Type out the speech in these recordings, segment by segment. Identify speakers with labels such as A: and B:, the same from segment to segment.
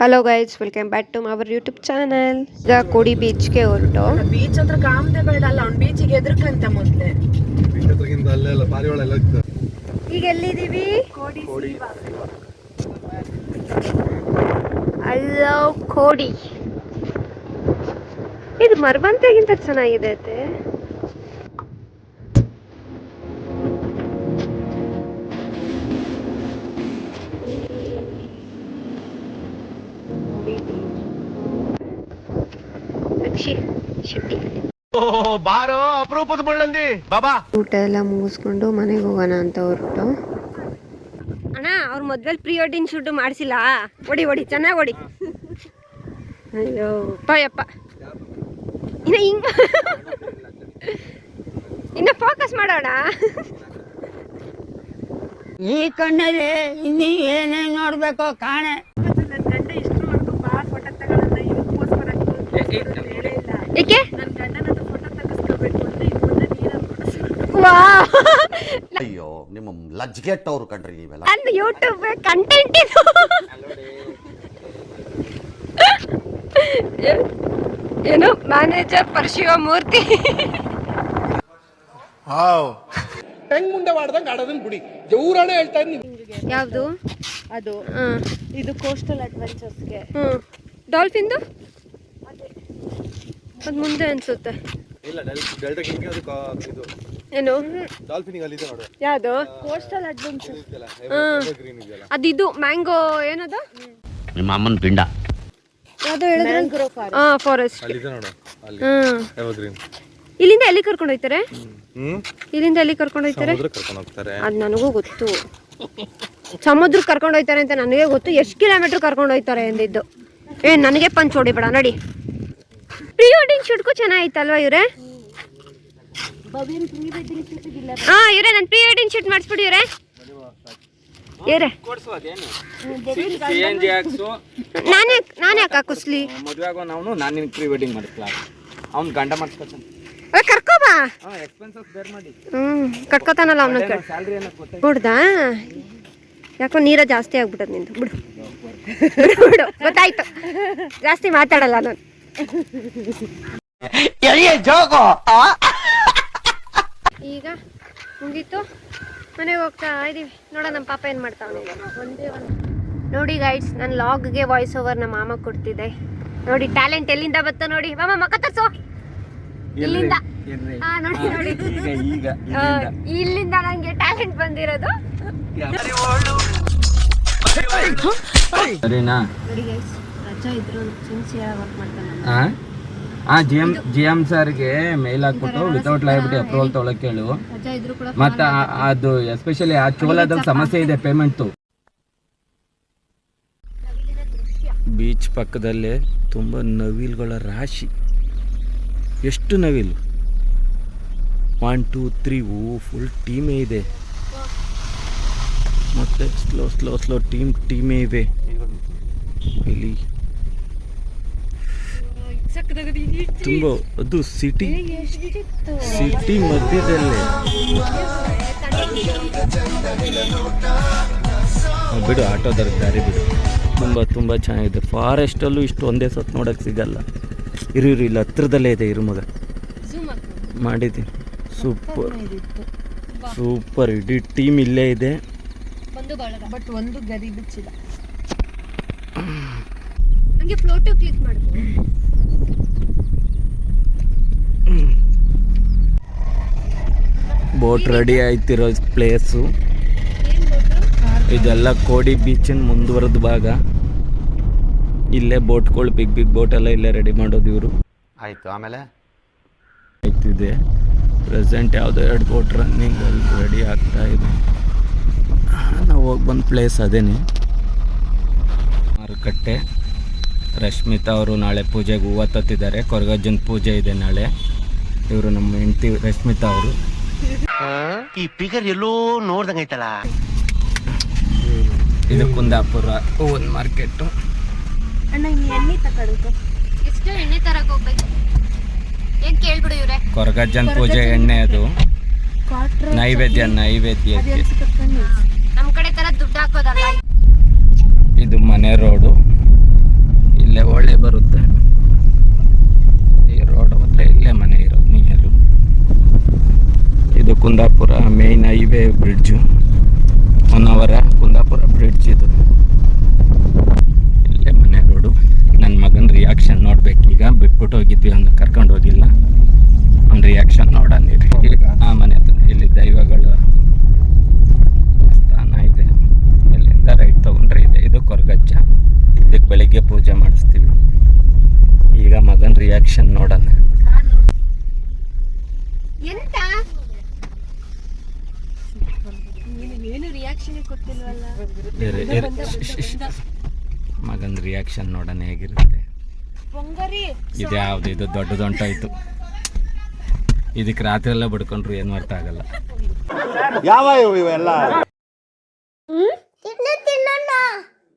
A: Hello guys welcome back to our YouTube channel ಈಗ ಕೊಡಿ ಬೀಚ್ಗೆ ಹೊರಟು.
B: Beach ಹತ್ರ ಕಾಮ್ದೆ ಬೇಡ ಅಲ್ಲ ಅವ್ನು ಬೀಚಿಗೆ ಎದ್ರಕಂತ ಮೊದ್ಲೆ.
A: ಈಗ ಎಲ್ಲಿದ್ದೀವಿ? ಅಲ್ಲೋ ಕೋಡಿ. ಇದು ಮರವಂತೆಗಿಂತ ಚೆನ್ನಾಗಿದೆ ಅತ್ತೆ.
C: ಬಾರೋ ಅಪರೂಪದ ಬಳ್ಳಂದಿ ಬಾಬಾ.
A: ಊಟ ಎಲ್ಲ ಮುಗಿಸ್ಕೊಂಡು ಮನೆಗೆ ಹೋಗೋಣ ಅಂತ ಹೊರಟು. ಅಣ್ಣ ಅವ್ರ ಮದ್ವೆಲಿ ಪ್ರೀ ವೆಡ್ಡಿಂಗ್ ಶೂಟ್ ಮಾಡಿಸಿಲ್ಲ. ಹೊಡಿ ಹೊಡಿ ಚೆನ್ನಾಗಿ ಹೊಡಿ ಅಯ್ಯೋ ಪಾಯಪ್ಪ ಇನ್ನ ಹಿಂಗ ಇನ್ನ ಫೋಕಸ್ ಮಾಡೋಣ.
D: ಈ ಕಣ್ಣಲ್ಲಿ ಇನ್ನೂ ಏನೇನು ನೋಡ್ಬೇಕು ಕಾಣೆ.
A: ಏಕೆ?
B: ನನ್ನ ಗಂಡನ ನೀರಲ್ಲಿ
E: ಅಯ್ಯೋ ನಿಮ್ಮ ಲಜ್ಗೆಟ್ಟವ್ರು ಕಣ್ರಿ ನೀವೆಲ್ಲ.
A: ನನ್ನ ಯೂಟ್ಯೂಬ್ ಕಂಟೆಂಟ್ ಇದು. ಏನು ಮ್ಯಾನೇಜರ್ ಪರಶಿವ ಮೂರ್ತಿ.
F: ಹೆಂಗ್ ಮುಂದೆ ಮಾಡ್ದಂಗ ಆಡೋದನ್ನ ಬಿಡಿ. ಜೋರಾಣೆ ಹೇಳ್ತಾ ಇದ್ದೀನಿ
A: ಯಾವುದು?
B: ಅದು
A: ಹಾಂ.
B: ಇದು ಕೋಸ್ಟಲ್ ಅಡ್ವೆಂಚರ್ಸ್ಗೆ
A: ಹ್ಞೂ ಡಾಲ್ಫಿನ್ದು ಅದು ಮುಂದೆ ಅನ್ಸುತ್ತೆ.
C: ಇಲ್ಲ ಡೆಲ್ಟಾ ಕಿಂಗ್ ಅದು ಇದು
A: ಏನು?
C: ಡಾಲ್ಫಿನಿಂಗ್ ಅಲ್ಲಿ ಇದೆ ನೋಡು
B: ಯಾವುದು ಕೋಸ್ಟಲ್ ಅಡ್ವೆಂಚರ್
C: ಇದೆಯಲ್ಲ ಗ್ರೀನ್ ಇದೆಯಲ್ಲ.
A: ಅದಿದು ಮ್ಯಾಂಗೋ ಏನದು?
E: ನಿಮ್ಮ ಅಮ್ಮನ ಪಿಂಡ.
A: ಯಾವುದು ಹೇಳಿದ್ರೆ?
B: ಗ್ರೋ ಫಾರೆಸ್ಟ್
A: ಹಾಂ ಫಾರೆಸ್ಟ್
C: ಅಲ್ಲಿದೆ ನೋಡು ಅಲ್ಲಿ.
A: ಹ್ಮ್
C: ಎವರ್ ಗ್ರೀನ್
A: ಇಲ್ಲಿಂದ ಎಲ್ಲಿ ಕರ್ಕೊಂಡು
C: ಹೋಗ್ತಾರೆ?
A: ಇಲ್ಲಿಂದ ಎಲ್ಲಿ ಕರ್ಕೊಂಡು ಹೋಯ್ತಾರೆ
C: ಸಮುದ್ರ ಕರ್ಕೊಂಡು ಹೋಗ್ತಾರೆ.
A: ಅದು ನನಗೂ ಗೊತ್ತು. ಸಮುದ್ರಕ್ಕೆ ಕರ್ಕೊಂಡು ಹೋಗ್ತಾರೆ ಅಂತ ನನಗೆ ಗೊತ್ತು. ಎಷ್ಟು ಕಿಲೋಮೀಟ್ರ್ ಕರ್ಕೊಂಡು ಹೋಗ್ತಾರೆ ಎಂದಿದ್ದು? ಏ ನನಗೆ ಪಂಚ್ ಹೊಡಿಬೇಡ ನಡಿ. ಪ್ರೀ ವೆಡ್ಡಿಂಗ್ ಶೂಟ್ಗೂ ಚೆನ್ನಾಗಿತ್ತಲ್ವಾ ಇವ್ರೆ? ಹಾ ಇವ್ರೆ ನಾನು ಪ್ರೀ ವೆಡ್ಡಿಂಗ್ ಶೂಟ್ ಮಾಡಿಸ್ಬಿಡಿ ಇವ್ರೆ. ಇವ್ರೆ. ನಾನೇ ನಾನೇ ಅಕ್ಕ ಕುಸ್ಲಿ
G: ಮದುವೆ ಆಗೋ ನಾವು ನಾನು ನಿನ್ಗೆ ಪ್ರೀ ವೆಡ್ಡಿಂಗ್ ಮಾಡಿಸ್ಲಾ? ಅವ್ನು ಗಂಡ ಮಾಡಿಸ್ಕೊತಾನೆ.
A: ಕರ್ಕೋಬಾ ಹ್ಮ್ ಕಟ್ಕೋತಾನಲ್ಲ ಅವನ ಕೇಳಿ ನೋಡ್ದಾ ಯಾಕೋ ನೀರ ಜಾಸ್ತಿ ಆಗ್ಬಿಟ್ಟದ ನಿಂದು. ಬಿಡು ಬಿಡು, ಬಿಡು. ಗೊತ್ತಾಯ್ತು. ಜಾಸ್ತಿ ಮಾತಾಡಲ್ಲ ನಾನು. ಈಗ ಮುಗೀತು. ಮನೆಗೆ ಹೋಗ್ತಾ ಇದೀವಿ. ನೋಡ ನಮ್ಮ ಪಾಪ ಏನು ಮಾಡ್ತಾವನೆ. ಒಂದೇ ಒಂದು ನೋಡಿ ಗೈಡ್ಸ್ ನನ್ನ ಲಾಗ್ಗೆ ವಾಯ್ಸ್ ಓವರ್ ನಮ್ಮ ಮಾಮ ಕೊಡ್ತಿದ್ದೆ ನೋಡಿ ಟ್ಯಾಲೆಂಟ್ ಎಲ್ಲಿಂದ ಬತ್ತ ನೋಡಿ. ಮಾಮ ಮಕ್ಕ ತರ್ಸು. ಇಲ್ಲಿಂದ. ಹಾ ನೋಡಿ ನೋಡಿ. ಆ, ಇಲ್ಲಿಂದ. ನಂಗೆ ಟ್ಯಾಲೆಂಟ್ ಬಂದಿರೋದು.
G: ಸರಿನಾ?
A: ನೋಡಿ ಗೈಸ್ ರಜಾ ಇದ್ರು ಸಿನ್ಸಿಯರ್ ವರ್ಕ್ ಮಾಡ್ತಾನೆ
G: ಹಾಂ ಹಾಂ ಜಿ ಎಂ ಜಿ ಎಂ ಸರ್ಗೆ ಮೇಲ್ ಹಾಕ್ಬಿಟ್ಟು ವಿತೌಟ್ ಲೈಬಿಲಿಟಿ ಅಪ್ರೂವಲ್ ತೊಗೊಳಕ್ಕೆ ಹೇಳು.
A: ಮತ್ತೆ
G: ಮತ್ತು ಅದು ಎಸ್ಪೆಷಲಿ ಆ ಚೋಲದಲ್ಲಿ ಸಮಸ್ಯೆ ಇದೆ ಪೇಮೆಂಟ್ ಬೀಚ್ ಪಕ್ಕದಲ್ಲೇ ತುಂಬ ನವಿಲುಗಳ ರಾಶಿ. ಎಷ್ಟು ನವಿಲು? ಒನ್ ಟೂ ತ್ರೀ ಓ ಫುಲ್ ಟೀಮೇ ಇದೆ. ಮತ್ತೆ ಸ್ಲೋ ಸ್ಲೋ ಸ್ಲೋ ಟೀಮ್ ಟೀಮೇ ಇವೆ ಇಲ್ಲಿ ತುಂಬ ಅದು ಸಿಟಿ ಸಿಟಿ ಮಧ್ಯದಲ್ಲೇ. ಬಿಡು ಆಟೋದರ ದಾರಿ ಬಿಡು. ತುಂಬ ತುಂಬ ಚೆನ್ನಾಗಿದೆ. ಫಾರೆಸ್ಟಲ್ಲೂ ಇಷ್ಟು ಒಂದೇ ಸತ್ತು ನೋಡೋಕ್ಕೆ ಸಿಗಲ್ಲ. ಇರು ಇರು ಇಲ್ಲ ಹತ್ರದಲ್ಲೇ ಇದೆ ಇರು ಮಗ. ಮಾಡಿದ್ದೀನಿ. ಸೂಪರ್ ಸೂಪರ್ ಇಡೀ ಟೀಮ್ ಇಲ್ಲೇ ಇದೆ.
B: ಬಟ್ ಒಂದು ಗರಿ ಬಿಚ್ಚಿಲ್ಲ
A: ಹಂಗೆ ಫ್ಲೋಟೋ ಕ್ಲಿಕ್ ಮಾಡ್ಕೊ
G: ಬೋಟ್ ರೆಡಿ ಆಯ್ತಿರೋ ಪ್ಲೇಸು ಇದೆಲ್ಲ ಕೋಡಿ ಬೀಚಿನ ಮುಂದುವರೆದ ಭಾಗ. ಇಲ್ಲೇ ಬೋಟ್ಗಳು ಬಿಗ್ ಬಿಗ್ ಬೋಟ್ ಎಲ್ಲ ಇಲ್ಲೇ ರೆಡಿ ಮಾಡೋದು ಇವರು.
E: ಆಯ್ತು ಆಮೇಲೆ?
G: ಆಯ್ತಿದೆ. ಪ್ರೆಸೆಂಟ್ ಯಾವುದೋ ಎರಡು ಬೋಟ್ ರನ್ನಿಂಗ್ ಅಲ್ಲಿ ರೆಡಿ ಆಗ್ತಾ ಇದೆ. ನಾವು ಹೋಗಿ ಬಂದ ಪ್ಲೇಸ್ ಅದೇನೆ. ಮಾರುಕಟ್ಟೆ. ರಶ್ಮಿತಾ ಅವರು ನಾಳೆ ಪೂಜೆಗೆ ಹೂವು ತತ್ತಿದ್ದಾರೆ ಕೊರಗಜ್ಜನ ಪೂಜೆ ಇದೆ ನಾಳೆ. ಇವರು ನಮ್ಮ ಹೆಂಡತಿ ರಶ್ಮಿತಾ ಅವರು.
E: ಈ ಪಿಗರ್ ಎಲ್ಲೋ ನೋಡ್ದಂಗೈತಲ್ಲ
G: ಇದು ಕುಂದಾಪುರ ಹೂವಿನ ಮಾರ್ಕೆಟ್. ಕೊರಗಜ್ಜನ ಪೂಜೆ ಎಣ್ಣೆ ಅದು. ನೈವೇದ್ಯ ನೈವೇದ್ಯ
A: ನಮ್ ಕಡೆ ತರ ದುಡ್ಡು ಹಾಕೋದಲ್ಲ.
G: ಇದು ಮನೆ ರೋಡು. ಒಳ್ಳೆ ಬರುತ್ತೆ. ಈ ರೋಡ್ ಹೋದ್ರೆ ಇಲ್ಲೇ ಮನೆ ಇರೋದು ನೀರು ಇದು ಕುಂದಾಪುರ ಮೇನ್ ಹೈವೇ ಒನ್ ಅವರ ಕುಂದಾಪುರ ಬ್ರಿಡ್ಜ್ ಇದು. ಇಲ್ಲೇ ಮನೆ ರೋಡು ನನ್ನ ಮಗನ ರಿಯಾಕ್ಷನ್ ನೋಡ್ಬೇಕು ಈಗ ಬಿಟ್ಬಿಟ್ಟು ಹೋಗಿದ್ವಿ ಅಂದ್ರೆ ಕರ್ಕೊಂಡು ಹೋಗಿಲ್ಲ. ಅವ್ನ ರಿಯಾಕ್ಷನ್ ನೋಡೋಣ ಆ ಮನೆ ಹತ್ರ ಇಲ್ಲಿ ದೈವಗಳು ಸ್ಥಾನ ಇದೆ ಇಲ್ಲಿಂದ ರೈಟ್ ತೊಗೊಂಡ್ರೆ ಇದೆ ಇದು ಕೊರಗಜ್ಜ ಇದಕ್ಕೆ ಬೆಳಿಗ್ಗೆ ಪೂಜೆ ಮಾಡಿಸ್ತೀವಿ ಈಗ ಮಗನ ರಿಯಾಕ್ಷನ್ ನೋಡೋಣ.
A: ಎಂತ? ಏನು ರಿಯಾಕ್ಷನ್ ಕೊಟ್ಟಿಲ್ವಲ್ಲ?
G: ಮಗನ ರಿಯಾಕ್ಷನ್ ನೋಡೋಣ ಹೇಗಿರುತ್ತೆ.
A: ಪೊಂಗರಿ
G: ಇದು ಯಾವ್ದು? ಇದು ದೊಡ್ಡದೊಂಟಾಯ್ತು ಇದಕ್ಕೆ ರಾತ್ರಿ ಎಲ್ಲ ಬಡ್ಕೊಂಡ್ರು ಏನು ಅರ್ಥ ಆಗಲ್ಲ.
E: ಯಾವ ಇವೆಲ್ಲ?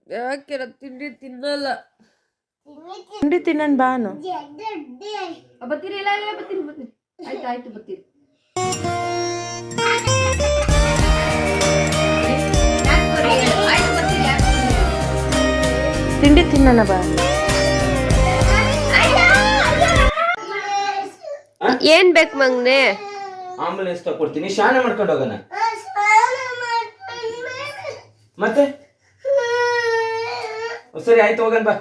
B: ಯಾಕೆ ತಿಂಡಿ ತಿನ್ನಲ್ಲ? ತಿಂಡಿ ತಿನ್ನನ್ ಬಾನು
A: ಬತ್ತೀರಿ ಇಲ್ಲ ಇಲ್ಲ ಬತ್ತೀನಿ ಬತ್ತೀರಿ ಆಯ್ತು ಆಯ್ತು ಬತ್ತೀರಿ
B: ತಿಂಡಿ ತಿನ್ನಣ ಬಾ
A: ಏನ್ ಬೇಕು ಮಂಗ್ನೆ?
G: ಆಂಬುಲೆನ್ಸ್ ತಗೊಡ್ತೀನಿ ಶಾನೆ ಮಾಡ್ಕೊಂಡು ಹೋಗೋಣ. ಮತ್ತೆ? ಸರಿ ಆಯ್ತು ಹೋಗನ್ ಬಾ.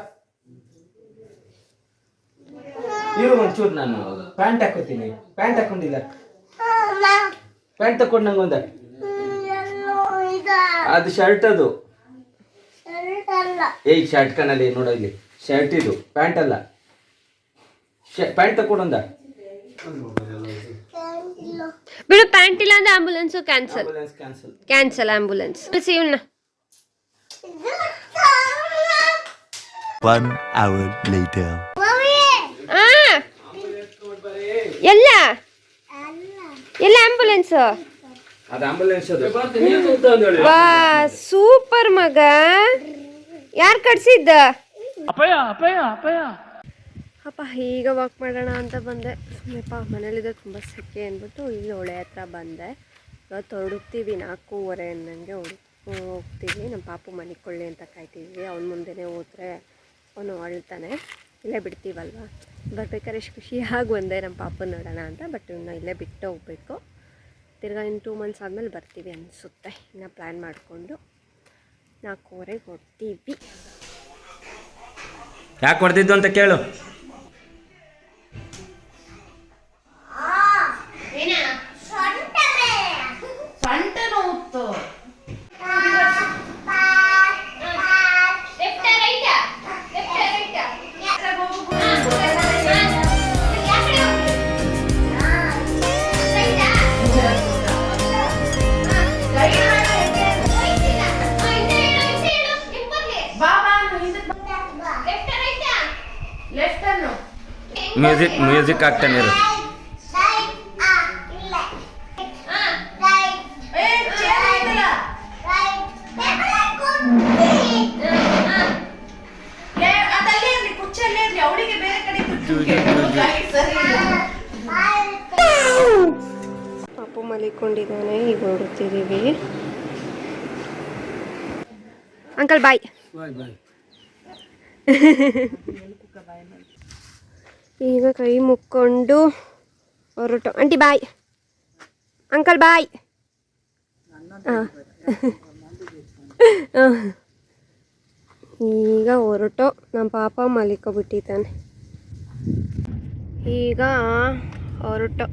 G: ಇರು ಒಂಚೂರು ನಾನು ಪ್ಯಾಂಟ್ ಹಾಕೋತೀನಿ ಪ್ಯಾಂಟ್ ಹಾಕೊಂಡಿಲ್ಲ ಪ್ಯಾಂಟ್ ತಕೊಂಡು ನಂಗೊಂದ ಅದು ಶರ್ಟ್ ಅದು. ಏಯ್ ಶರ್ಟ್ ಕಣ್ಣಲ್ಲಿ ನೋಡೋ ಇಲ್ಲಿ. ಶರ್ಟ್ ಇದು. ಪ್ಯಾಂಟ್ ಅಲ್ಲ. ಪ್ಯಾಂಟ್ ತಕೊಂಡೊಂದ
A: ಬಿಡು ಪ್ಯಾಂಟ್ ಇಲ್ಲ ಅಂದ್ರೆ ambulance cancel
G: cancel
A: cancel ambulance ಇವನ್ನ
E: One ಅವರ್ ಲೇಟರ್
A: ಆ ಎಲ್ಲ ಎಲ್ಲ ಆಂಬುಲೆನ್ಸ್
G: ಅದು ಆಂಬುಲೆನ್ಸ್ ಅದು.
A: ವಾ ಸೂಪರ್ ಮಗ. ಯಾರು ಕಟ್ಸಿದ್ದ? ಅಪ್ಪ ಈಗ ವಾಕ್ ಮಾಡೋಣ ಅಂತ ಬಂದೆ. ಸುಮ್ಮನೆಪ್ಪ ಮನೇಲಿದ್ದ ತುಂಬ ಸೆಕೆ ಅಂದ್ಬಿಟ್ಟು ಇಲ್ಲಿ ಹೊಳೆ ಹತ್ರ ಬಂದೆ. ಇವತ್ತು ಹೊರಡುತ್ತೀವಿ ನಾಲ್ಕೂವರೆ ಅನ್ನಂಗೆ ಹುಡು ಹೋಗ್ತೀವಿ. ನಮ್ಮ ಪಾಪು ಮನೆ ಕೊಳ್ಳಿ ಅಂತ ಕಾಯ್ತಿದ್ವಿ. ಅವ್ನ ಮುಂದೆನೇ ಹೋದ್ರೆ ಅವನು ಅಳ್ತಾನೆ. ಇಲ್ಲೇ ಬಿಡ್ತೀವಲ್ವ? ಬರ್ಬೇಕಾದ್ರೆ ಎಷ್ಟು ಖುಷಿಯಾಗಿ ಒಂದೇ ನಮ್ಮ ಪಾಪನ ನೋಡೋಣ ಅಂತ, ಬಟ್ ಇನ್ನು ಇಲ್ಲೇ ಬಿಟ್ಟು ಹೋಗ್ಬೇಕು. ತಿರ್ಗಾ ಇನ್ನು ಟೂ ಮಂತ್ಸ್ ಆದಮೇಲೆ ಬರ್ತೀವಿ ಅನಿಸುತ್ತೆ. ಇನ್ನು ಪ್ಲ್ಯಾನ್ ಮಾಡಿಕೊಂಡು ನಾಲ್ಕೂವರೆಗೆ ಹೊಡ್ತೀವಿ
G: ಯಾಕೆ ಹೊಡೆದಿದ್ದು ಅಂತ ಕೇಳು. ಮ್ಯೂಸಿಕ್ ಮ್ಯೂಸಿಕ್ ಹಾಕ್ತಾನೆ ಇರು
A: ಪಾಪು ಮಲಿಕೊಂಡಿದ್ದಾನೆ ಈಗ ಹೊರಡ್ತಿದ್ದೀವಿ ಅಂಕಲ್ ಬಾಯ್ ಈಗ ಕೈ ಮುಕ್ಕೊಂಡು ಹೊರಟು. ಆಂಟಿ ಬಾಯ್ ಅಂಕಲ್ ಬಾಯ್ ಹಾಂ. ಈಗ ಹೊರಟು. ನಮ್ಮ ಪಾಪ ಮಲಿಕೊಬಿಟ್ಟಿದ್ದಾನೆ. ಈಗ ಹೊರಟು.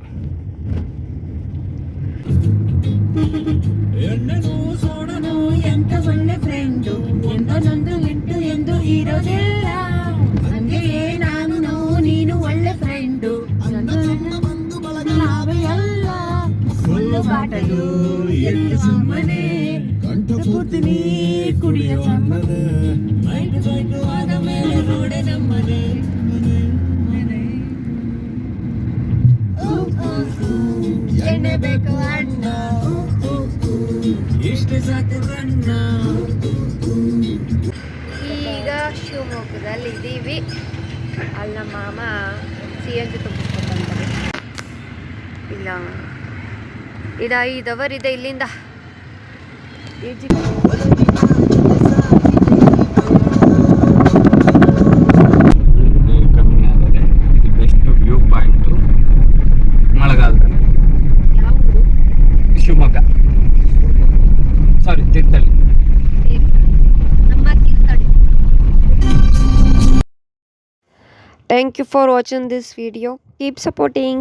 B: ಎಣ್ಣೆನು ಸೋಡನು ಎಂತ ಒಳ್ಳೆ ಫ್ರೆಂಡು ಎಂದನೊಂದು ಎಂಟು ಎಂದು ಇರೋದಿಲ್ಲ ಬಾಟಲು ಎಲ್ಲಿ ಸುಮ್ಮನೆ ಕಂಠ ಪೂರ್ತಿ ನೀ ಕುಡಿಯ ಚಮ್ಮನೆ ಮೈಟು ಮೈಟು ಆದ ಮೇಲೆ ನೋಡೆ ನಮ್ಮನೆ. ಮನೆ ಎಣ್ಣೆ ಬೇಕು ಅಣ್ಣ ಇಷ್ಟು ಸಾಕು ಅಣ್ಣ
A: ಈಗ ಶಿವಮೊಗ್ಗದಲ್ಲಿ ಇದ್ದೀವಿ ಅಲ್ಲಿ ನಮ್ಮ ಮಾಮ ಸಿ ಎನ್ ಜಿ ಇಲ್ಲ. ಇದು ಐದು ಅವರ್ ಇದೆ ಇಲ್ಲಿಂದ Thank you for watching this video. Keep supporting.